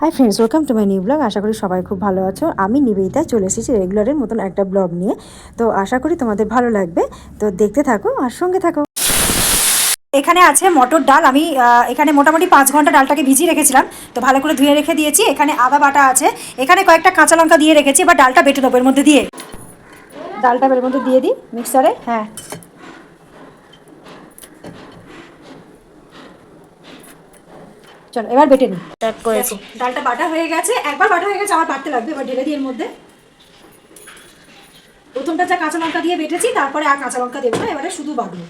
Hi friends welcome to my new blog আশা করি সবাই খুব ভালো আছো। আমি নিবেদিতা চলে এসেছি রেগুলারের মতন একটা ব্লগ নিয়ে। তো আশা করি তোমাদের ভালো লাগবে। তো দেখতে থাকো আর সঙ্গে থাকো। এখানে আছে মটর ডাল। আমি এখানে মোটামুটি পাঁচ ঘণ্টা ডালটাকে ভিজিয়ে রেখেছিলাম। তো ভালো করে ধুয়ে রেখে দিয়েছি। এখানে আদা বাটা আছে। এখানে কয়েকটা কাঁচা লঙ্কা দিয়ে রেখেছি এবার ডালটা বেটে নেব এর মধ্যে দিয়ে। ডালটা এর মধ্যে দিয়ে দিই মিক্সারে হ্যাঁ। চলো এবার বেটে নিই ডালটা বাটা হয়ে গেছে একবার বাটা হয়ে গেছে আমার বাটতে লাগবে এবার ঢেলে দিই এর মধ্যে। প্রথমটা যা কাঁচা লঙ্কা দিয়ে বেটেছি তারপরে আর কাঁচা লঙ্কা দেবো না এবারে শুধু বাটবো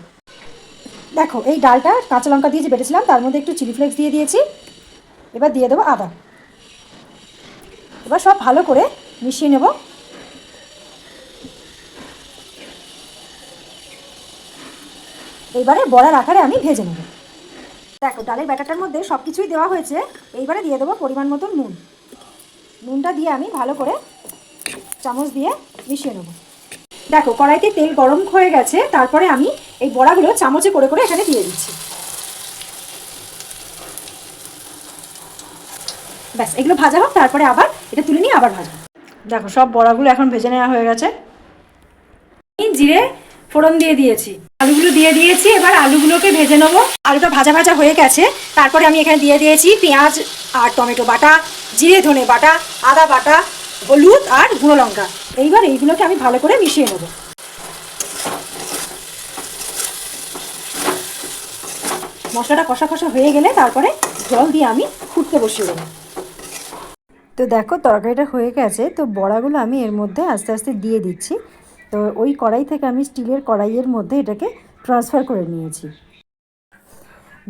দেখো এই ডালটা কাঁচা লঙ্কা দিয়ে যে বেটেছিলাম তার মধ্যে একটু চিলি ফ্লেক্স দিয়ে দিয়েছি। এবার দিয়ে দেবো আদা। এবার সব ভালো করে মিশিয়ে নেব। এইবারে বড়ার আকারে আমি ভেজে নেব। দেখো, ডালের ব্যাটারটার মধ্যে সব কিছুই দেওয়া হয়েছে। এইবারে দিয়ে দেবো পরিমাণ মতন নুন। নুনটা দিয়ে আমি ভালো করে চামচ দিয়ে মিশিয়ে নেব। দেখো, কড়াইতে তেল গরম হয়ে গেছে, তারপরে আমি এই বড়াগুলো চামচে করে করে এখানে দিয়ে দিচ্ছি। ব্যাস, এগুলো ভাজা হোক, তারপরে আবার এটা তুলে নিয়ে আবার ভাজা দেখো, সব বড়াগুলো এখন ভেজে নেওয়া হয়ে গেছে। জিরে ফোড়ন দিয়ে দিয়েছি। আলুগুলো দিয়ে দিয়েছি, এবার আলুগুলোকে ভেজে নেব। আলুটা ভাজা ভাজা হয়ে গেছে। তারপরে আমি এখানে দিয়ে দিয়েছি পেঁয়াজ আর টমেটো বাটা, জিরে ধনে বাটা, আদা বাটা, হলুদ আর গুঁড়ো লঙ্কা। এইবার এইগুলোকে আমি ভালো করে মিশিয়ে নেব। মশলাটা কষা কষা হয়ে গেলে তারপরে জল দিয়ে আমি ফুটতে বসিয়ে দেবো। তো দেখো, তরকারিটা হয়ে গেছে। তো বড়াগুলো আমি এর মধ্যে আস্তে আস্তে দিয়ে দিচ্ছি। তো ওই কড়াই থেকে আমি স্টিলের কড়াইয়ের মধ্যে এটাকে ট্রান্সফার করে নিয়েছি।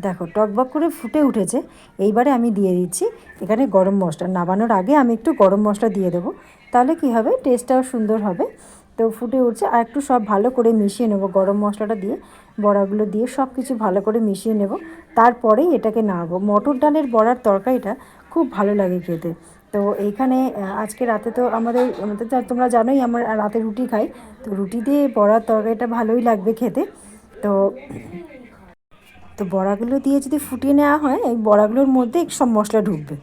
দেখো টকবক করে ফুটে উঠেছে। এইবারে আমি দিয়ে দিচ্ছি এখানে গরম মশলা। নামানোর আগে আমি একটু গরম মশলা দিয়ে দেবো। তাহলে কি হবে? টেস্টটাও সুন্দর হবে। তো ফুটে উঠছে। আর একটু সব ভালো করে মিশিয়ে নেব গরম মশলাটা দিয়ে। বড়াগুলো দিয়ে সব কিছু ভালো করে মিশিয়ে নেব। তারপরেই এটাকে নাড়বো। মটর ডালের বড়ার তরকারিটা খুব ভালো লাগে খেতে। তো এইখানে আজকে রাতে তো আমাদের আমাদের তোমরা জানোই আমার রাতে রুটি খাই। তো রুটি দিয়ে বড়ার তরকারিটা ভালোই লাগবে খেতে। তো তো বড়াগুলো দিয়ে যদি ফুটিয়ে নেওয়া হয়, এই বড়াগুলোর মধ্যে সব মশলা ঢুকবে।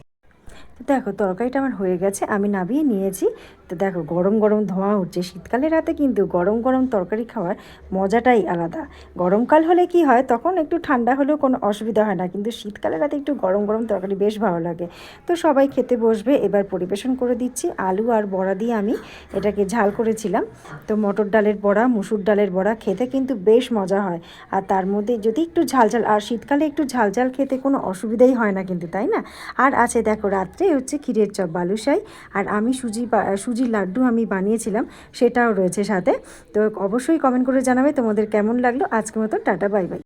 দেখো, তরকারিটা আমার হয়ে গেছে, আমি নামিয়ে নিয়েছি। তো দেখো, গরম গরম ধোঁয়া উঠছে। শীতকালের রাতে কিন্তু গরম গরম তরকারি খাওয়ার মজাটাই আলাদা। গরমকাল হলে কি হয়, তখন একটু ঠান্ডা হলেও কোনো অসুবিধা হয় না। কিন্তু শীতকালের রাতে একটু গরম গরম তরকারি বেশ ভালো লাগে। তো সবাই খেতে বসবে, এবার পরিবেশন করে দিচ্ছি। আলু আর বড়া দিয়ে আমি এটাকে ঝাল করেছিলাম। তো মটর ডালের বড়া, মুসুর ডালের বড়া খেতে কিন্তু বেশ মজা হয়। আর তার মধ্যে যদি একটু ঝাল ঝাল, আর শীতকালে একটু ঝাল ঝাল খেতে কোনো অসুবিধাই হয় না কিন্তু, তাই না? আর আছে দেখো, রাত্রে হচ্ছে ক্ষীরের চপ, বালুশাই। আর আমি সুজি বা- সুজির লাড্ডু আমি বানিয়েছিলাম, সেটাও রয়েছে সাথে। তো অবশ্যই কমেন্ট করে জানাবে তোমাদের কেমন লাগল। আজকের মতন টাটা বাই বাই